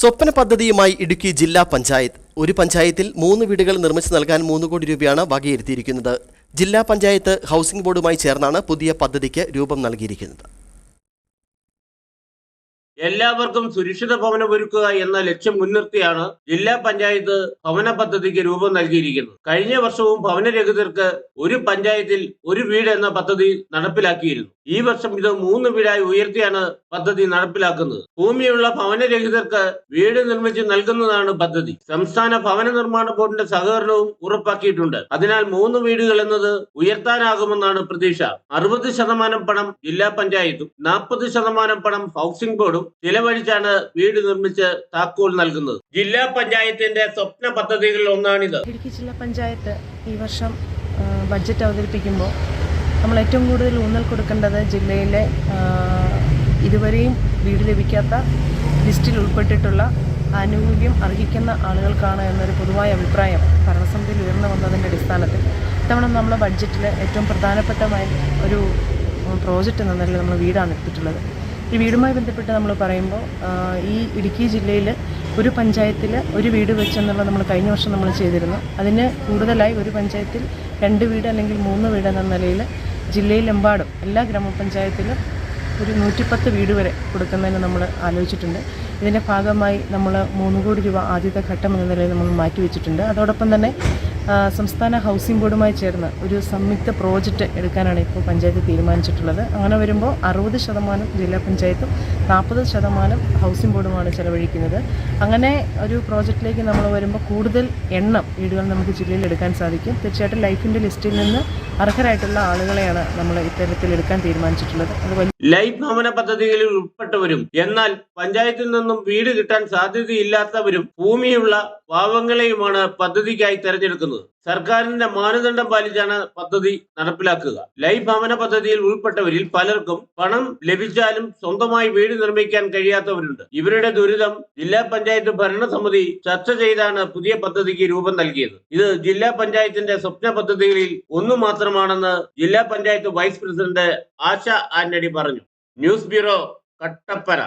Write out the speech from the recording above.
സ്വപ്ന പദ്ധതിയുമായി ഇടുക്കി ജില്ലാ പഞ്ചായത്ത്. ഒരു പഞ്ചായത്തിൽ മൂന്ന് വീടുകൾ നിർമ്മിച്ചു നൽകാൻ മൂന്ന് കോടി രൂപയാണ് വകയിരുത്തിയിരിക്കുന്നത്. ജില്ലാ പഞ്ചായത്ത് ഹൗസിംഗ് ബോർഡുമായി ചേർന്നാണ് പുതിയ പദ്ധതിക്ക് രൂപം നൽകിയിരിക്കുന്നത്. എല്ലാവർക്കും സുരക്ഷിത ഭവനം ഒരുക്കുക എന്ന ലക്ഷ്യം മുൻനിർത്തിയാണ് ജില്ലാ പഞ്ചായത്ത് ഭവന പദ്ധതിക്ക് രൂപം നൽകിയിരിക്കുന്നത്. കഴിഞ്ഞ വർഷവും ഭവനരഹിതർക്ക് ഒരു പഞ്ചായത്തിൽ ഒരു വീട് എന്ന പദ്ധതി നടപ്പിലാക്കിയിരുന്നു. ഈ വർഷം ഇത് മൂന്ന് വീടായി ഉയർത്തിയാണ് പദ്ധതി നടപ്പിലാക്കുന്നത്. ഭൂമിയുള്ള ഭവനരഹിതർക്ക് വീട് നിർമ്മിച്ച് നൽകുന്നതാണ് പദ്ധതി. സംസ്ഥാന ഭവന നിർമ്മാണ ബോർഡിന്റെ സഹകരണവും ഉറപ്പാക്കിയിട്ടുണ്ട്. അതിനാൽ മൂന്ന് വീടുകൾ എന്നത് ഉയർത്താനാകുമെന്നാണ് പ്രതീക്ഷ. അറുപത് ശതമാനം പണം ജില്ലാ പഞ്ചായത്തും നാൽപ്പത് ശതമാനം പണം ഹൗസിംഗ് ബോർഡും ചിലവഴിച്ചാണ് വീട് നിർമ്മിച്ച് താക്കോൽ നൽകുന്നത്. ജില്ലാ പഞ്ചായത്തിന്റെ സ്വപ്ന പദ്ധതികളിൽ ഒന്നാണിത്. ഇടുക്കി ജില്ലാ പഞ്ചായത്ത് ഈ വർഷം ബഡ്ജറ്റ് അവതരിപ്പിക്കുമ്പോൾ നമ്മൾ ഏറ്റവും കൂടുതൽ ഊന്നൽ കൊടുക്കേണ്ടത് ജില്ലയിലെ ഇതുവരെയും വീട് ലഭിക്കാത്ത ലിസ്റ്റിൽ ഉൾപ്പെട്ടിട്ടുള്ള ആനുകൂല്യം അർഹിക്കുന്ന ആളുകൾക്കാണ് എന്നൊരു പൊതുവായ അഭിപ്രായം ഭരണസമിതിയിൽ ഉയർന്നു വന്നതിന്റെ അടിസ്ഥാനത്തിൽ. ഇത്തവണ നമ്മുടെ ബഡ്ജറ്റിൽ ഏറ്റവും പ്രധാനപ്പെട്ടമായ ഒരു പ്രോജക്റ്റ് എന്ന നിലയിൽ നമ്മൾ വീടാണ് എടുത്തിട്ടുള്ളത്. ഈ വീടുമായി ബന്ധപ്പെട്ട് നമ്മൾ പറയുമ്പോൾ ഈ ഇടുക്കി ജില്ലയിൽ ഒരു പഞ്ചായത്തിൽ ഒരു വീട് വെച്ചെന്നുള്ള നമ്മൾ കഴിഞ്ഞ വർഷം നമ്മൾ ചെയ്തിരുന്നു. അതിന് കൂടുതലായി ഒരു പഞ്ചായത്തിൽ രണ്ട് വീട് അല്ലെങ്കിൽ മൂന്ന് വീട് എന്ന നിലയിൽ ജില്ലയിലെമ്പാടും എല്ലാ ഗ്രാമപഞ്ചായത്തിലും ഒരു നൂറ്റിപ്പത്ത് വീട് വരെ കൊടുക്കുന്നതിന് നമ്മൾ ആലോചിച്ചിട്ടുണ്ട്. ഇതിന്റെ ഭാഗമായി നമ്മൾ മൂന്ന് കോടി രൂപ ആദ്യത്തെ ഘട്ടം എന്ന നിലയിൽ നമ്മൾ മാറ്റിവെച്ചിട്ടുണ്ട്. അതോടൊപ്പം തന്നെ സംസ്ഥാന ഹൗസിംഗ് ബോർഡുമായി ചേർന്ന് ഒരു സംയുക്ത പ്രോജക്റ്റ് എടുക്കാനാണ് ഇപ്പോൾ പഞ്ചായത്ത് തീരുമാനിച്ചിട്ടുള്ളത്. അങ്ങനെ വരുമ്പോൾ അറുപത് ശതമാനം ജില്ലാ പഞ്ചായത്തും നാൽപ്പത് ശതമാനം ഹൗസിംഗ് ബോർഡുമാണ് ചെലവഴിക്കുന്നത്. അങ്ങനെ ഒരു പ്രോജക്റ്റിലേക്ക് നമ്മൾ വരുമ്പോൾ കൂടുതൽ എണ്ണം വീടുകൾ നമുക്ക് ജില്ലയിൽ എടുക്കാൻ സാധിക്കും. തീർച്ചയായിട്ടും ലൈഫിന്റെ ലിസ്റ്റിൽ നിന്ന് അർഹരായിട്ടുള്ള ആളുകളെയാണ് നമ്മൾ ഇത്തരത്തിൽ എടുക്കാൻ തീരുമാനിച്ചിട്ടുള്ളത്. ലൈഫ് ഭവന പദ്ധതികളിൽ ഉൾപ്പെട്ടവരും എന്നാൽ പഞ്ചായത്തിൽ നിന്നും വീട് കിട്ടാൻ സാധ്യതയില്ലാത്തവരും ഭൂമിയുള്ള പാവങ്ങളെയുമാണ് പദ്ധതിക്കായി തെരഞ്ഞെടുക്കുന്നത്. സർക്കാരിന്റെ മാനദണ്ഡം പാലിച്ചാണ് പദ്ധതി നടപ്പിലാക്കുക. ലൈഫ് ഭവന പദ്ധതിയിൽ ഉൾപ്പെട്ടവരിൽ പലർക്കും പണം ലഭിച്ചാലും സ്വന്തമായി വീട് നിർമ്മിക്കാൻ കഴിയാത്തവരുണ്ട്. ഇവരുടെ ദുരിതം ജില്ലാ പഞ്ചായത്ത് ഭരണസമിതി ചർച്ച ചെയ്താണ് പുതിയ പദ്ധതിക്ക് രൂപം നൽകിയത്. ഇത് ജില്ലാ പഞ്ചായത്തിന്റെ സ്വപ്ന പദ്ധതികളിൽ ഒന്നു മാത്രമാണെന്ന് ജില്ലാ പഞ്ചായത്ത് വൈസ് പ്രസിഡന്റ് ആശ ആന്റണി പറഞ്ഞു. News bureau Kattappana.